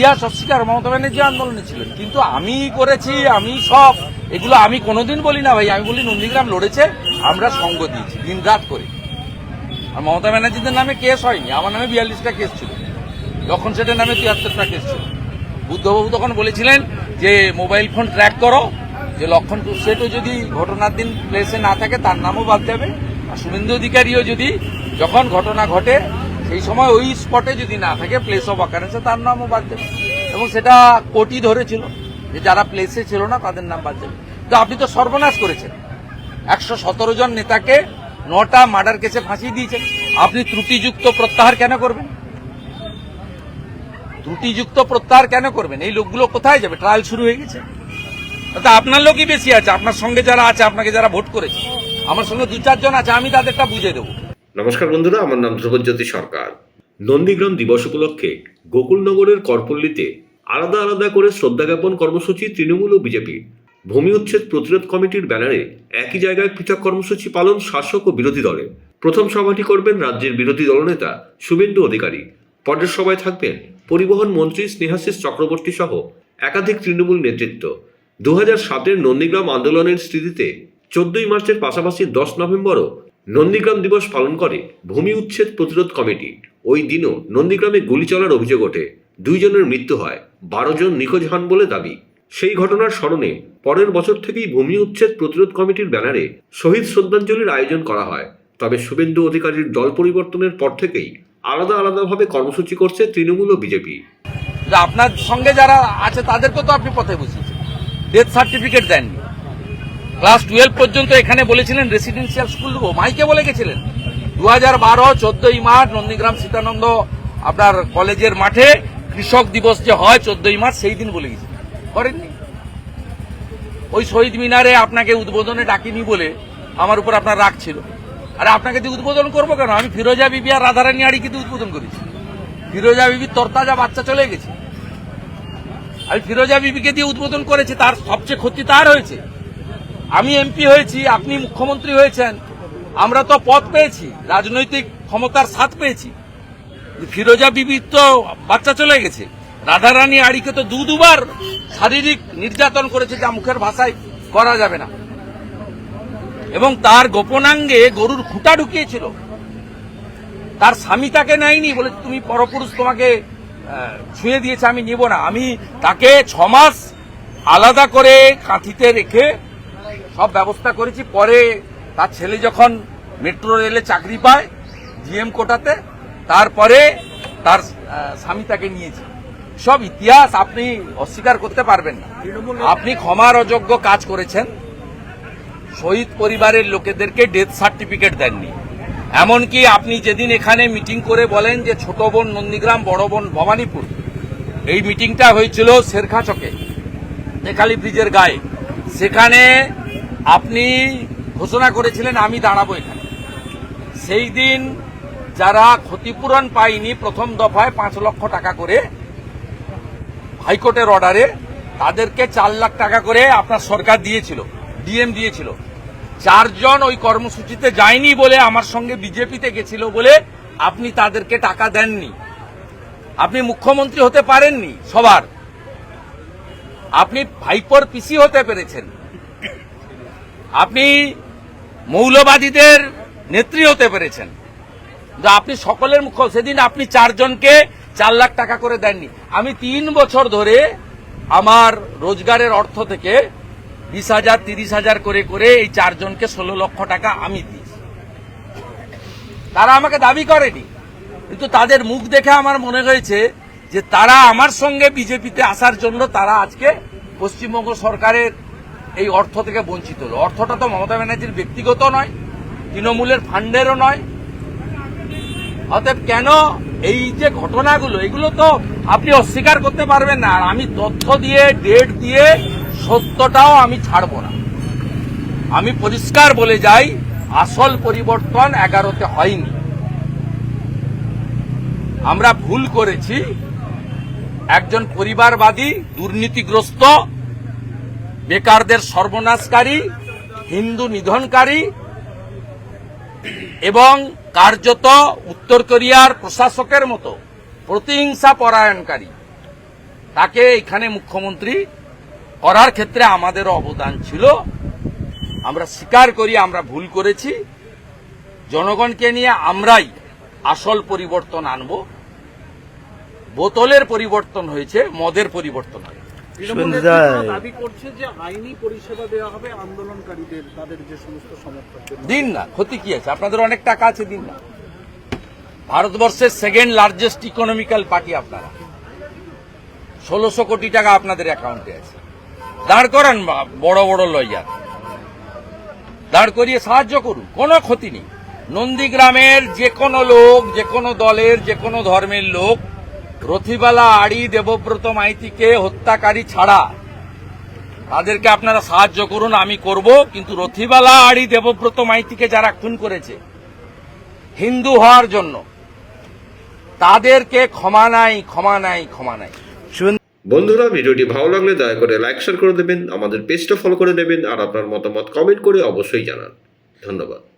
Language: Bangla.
ইতিহাস অস্বীকার, মমতা ব্যানার্জি আন্দোলনে ছিলেন। কিন্তু আমি করেছি, আমি সব, এগুলো আমি কোনোদিন বলি না ভাই, আমি বলি নন্দীগ্রাম লড়েছে, আমরা সঙ্গ দিয়েছি, দিন রাত করে। আর মমতা ব্যানার্জিদের নামে কেস হয়নি, আমার নামে বিয়াল্লিশটা কেস ছিল। যখন সেটের নামে তিয়াত্তরটা কেস ছিল। বুদ্ধবাবু তখন বলেছিলেন যে, মোবাইল ফোন ট্র্যাক করো, যে লক্ষণ সেটও যদি ঘটনার দিন প্লেসে না থাকে, তার নামও বাদ যাবে আর শুভেন্দু অধিকারীও যদি যখন ঘটনা ঘটে সেই সময় ওই স্পটে যদি না থাকে প্লেস অফ অকারেন্সে তার নামও বাদ যাবে এবং সেটা কোর্টই ধরেছিল যে যারা প্লেসে ছিল না, তাদের নাম বাদ যাবে তো আপনি তো সর্বনাশ করেছেন। একশো সতেরো জন নেতাকে নটা মার্ডার কেসে ফাঁসিয়ে দিয়েছেন। আপনি ত্রুটিযুক্ত প্রত্যাহার কেন করবেন? ত্রুটিযুক্ত প্রত্যাহার কেন করবেন? এই লোকগুলো কোথায় যাবে? ট্রায়াল শুরু হয়ে গেছে। তা আপনার লোকই বেশি আছে। আপনার সঙ্গে যারা আছে, আপনাকে যারা ভোট করেছে, আমার সঙ্গে দু চারজন আছে, আমি তাদেরটা বুঝে দেবো। নমস্কার বন্ধুরা, আমার নাম ধ্রুবজ্যোতি সরকার। নন্দীগ্রাম দিবস উপলক্ষে গোকুলনগরের করপল্লীতে আলাদা আলাদা করে শ্রদ্ধা জ্ঞাপন কর্মসূচি তৃণমূল ও বিজেপি। ভূমি উচ্ছেদ প্রতিরোধ কমিটির ব্যানারে একই জায়গায় পৃথক কর্মসূচি পালন শাসক ও বিরোধী দলে প্রথম সভাটি করবেন রাজ্যের বিরোধী দলনেতা শুভেন্দু অধিকারী। পরের সভায় থাকবেন পরিবহন মন্ত্রী স্নেহাশিস চক্রবর্তী সহ একাধিক তৃণমূল নেতৃত্ব। দু হাজার সাতের নন্দীগ্রাম আন্দোলনের স্মৃতিতে চোদ্দই মার্চের পাশাপাশি দশ নভেম্বরও নন্দীগ্রাম দিবস পালন করে ভূমি উচ্ছেদ প্রতিরোধ কমিটি। ওই দিনও নন্দীগ্রামে গুলি চলার অভিযোগ ওঠে। দুইজনের মৃত্যু হয়। বারো জন নিখোঁজ হন বলে দাবি। সেই ঘটনার স্মরণে পরের বছর থেকেই ভূমি উচ্ছেদ প্রতিরোধ কমিটির ব্যানারে শহীদ শ্রদ্ধাঞ্জলির আয়োজন করা হয়। তবে শুভেন্দু অধিকারীর দল পরিবর্তনের পর থেকেই আলাদা আলাদাভাবে কর্মসূচি করছে তৃণমূল ও বিজেপি। আপনার সঙ্গে যারা আছে, তাদেরকে তো আপনি পথে বসিয়েছেন। ডেথ সার্টিফিকেট দেননি। ক্লাস টুয়েলভ পর্যন্ত এখানে বলেছিলেন রেসিডেন্সিয়াল স্কুল দেবো। মাইকে বলে গেছিলেন। দু হাজার বারো, চোদ্দই মার্চ, নন্দীগ্রাম, সীতানন্দ, আপনার কলেজের মাঠে কৃষক দিবস যে হয়, চোদ্দই মার্চ, সেই দিন বলে গেছিলেন। করেননি। ওই শহীদ মিনারে আপনাকে উদ্বোধনে ডাকিনি বলে আমার উপর আপনার রাগ ছিল। আরে আপনাকে দিয়ে উদ্বোধন করব কেন? আমি ফিরোজা বিবি আর রাধারানী আড়ি কিন্তু উদ্বোধন করেছি। ফিরোজা বিবির তরতাজা বাচ্চা চলে গেছে। আমি ফিরোজা বিবিকে দিয়ে উদ্বোধন করেছি, তার সবচেয়ে ক্ষতি তার হয়েছে। আমি এমপি হয়েছি, আপনি মুখ্যমন্ত্রী হয়েছেন, আমরা তো পদ পেয়েছি, রাজনৈতিক ক্ষমতার সাথ পেয়েছি। ফিরোজা বিবির তো বাচ্চা চলে গেছে, রাধারানী আড়িকে তো দু দুবার শারীরিক নির্যাতন করেছে যা মুখের ভাষায় করা যাবে না। এবং তার গোপনাঙ্গে গরুর খুঁটা ঢুকিয়েছিল। তার স্বামী তাকে নেয়নি বলে তুমি পরপুরুষ তোমাকে ছুঁয়ে দিয়েছে, আমি নিব না। আমি তাকে ছমাস আলাদা করে কাঁথিতে রেখে সব ব্যবস্থা করেছি। পরে তার ছেলে যখন মেট্রো রেলে চাকরি পায় জিএম কোটাতে, তারপরে তার স্বামী তাকে নিয়েছে। সব ইতিহাস আপনি অস্বীকার করতে পারবেন না। আপনি ক্ষমার অযোগ্য কাজ করেছেন। শহীদ পরিবারের লোকেদেরকে ডেথ সার্টিফিকেট দেননি। এমনকি আপনি যেদিন এখানে মিটিং করে বলেন যে ছোট বোন নন্দীগ্রাম, বড় বোন ভবানীপুর, এই মিটিংটা হয়েছিল শেরখা চকে নেকালি ব্রিজের গায়ে। সেখানে আপনি ঘোষণা করেছিলেন, আমি দাঁড়াবো এখানে। সেই দিন যারা ক্ষতিপূরণ পায়নি প্রথম দফায় পাঁচ লক্ষ টাকা করে হাইকোর্টের অর্ডারে, তাদেরকে চার লাখ টাকা করে আপনার সরকার দিয়েছিল, ডিএম দিয়েছিল। চারজন ওই কর্মসূচিতে যায়নি বলে, আমার সঙ্গে বিজেপিতে গেছিল বলে আপনি তাদেরকে টাকা দেননি। আপনি মুখ্যমন্ত্রী হতে পারেননি সবার। আপনি ভাইপোর পিসি হতে পেরেছেন। আপনি মৌলবাদীদের নেত্রী হতে পেরেছেন। আপনি সকলের মুখ্য সেদিন আপনি চারজনকে চার লাখ টাকা করে দেননি। আমি তিন বছর ধরে আমার রোজগারের অর্থ থেকে বিশ হাজার, তিরিশ হাজার করে করে এই চারজনকে ষোলো লক্ষ টাকা আমি দিই তারা আমাকে দাবি করেনি। কিন্তু তাদের মুখ দেখে আমার মনে হয়েছে যে তারা আমার সঙ্গে বিজেপিতে আসার জন্য তারা আজকে পশ্চিমবঙ্গ সরকারের এই অর্থ থেকে বঞ্চিত হলো। অর্থটা তো মমতা ব্যানার্জির ব্যক্তিগত নয়, তৃণমূলের ফান্ডেরও নয়। অতএব কেন এই যে ঘটনাগুলো, এগুলো তো আপনি অস্বীকার করতে পারবেন না। আর আমি তথ্য দিয়ে ডেট দিয়ে সত্যটাও আমি ছাড়বো না। আমি পরিষ্কার বলে যাই, আসল পরিবর্তন এগারোতে হয়নি। আমরা ভুল করেছি। একজন পরিবারবাদী, দুর্নীতিগ্রস্ত বেকারদের সর্বনাশকারী, হিন্দু নিধনকারী এবং কার্যত উত্তর কোরিয়ার প্রশাসকের মতো প্রতিহিংসা পরায়ণকারী। তাকে এখানে মুখ্যমন্ত্রী করার ক্ষেত্রে আমাদেরও অবদান ছিল। আমরা স্বীকার করি, আমরা ভুল করেছি। জনগণকে নিয়ে আমরাই আসল পরিবর্তন আনব। বোতলের পরিবর্তন হয়েছে, মদের পরিবর্তন হয় তৃণমূলের শুনতে নেতারা যায়। দাবি করছে যে আইনি পরিষেবা দেওয়া হবে আন্দোলনকারীদের তাদের যে সমস্ত সমর্থকদের দিন না ক্ষতি কি আছে? আপনাদের অনেক টাকা আছে দিন না। ভারতবর্ষের সেকেন্ড লার্জেস্ট ইকোনমিক্যাল পার্টি আপনারা। ষোলোশো কোটি টাকা আপনাদের অ্যাকাউন্টে আছে। দাঁড় করান বড় বড় লয়ার দাঁড় করিয়ে সাহায্য করুন কোনো ক্ষতি নেই। নন্দীগ্রামের যে কোনো লোক যে কোনো দলের যে কোনো ধর্মের লোক রথিবালা, আড়ি, দেবব্রত মাইতিকে হত্যাকারী ছাড়া। তাদেরকে আপনারা সাহায্য করুন, আমি করব, কিন্তু রথিবালা, আড়ি, দেবব্রত মাইতিকে যারা খুন করেছে, হিন্দু হওয়ার জন্য, তাদেরকে ক্ষমা নাই ক্ষমা নাই ক্ষমা নাই। বন্ধুরা, ভিডিওটি ভালো লাগলে দয়া করে লাইক শেয়ার করে দেবেন, আমাদের পেজটা ফলো করে দেবেন, আর আপনার মতামত কমেন্ট করে অবশ্যই জানান। ধন্যবাদ।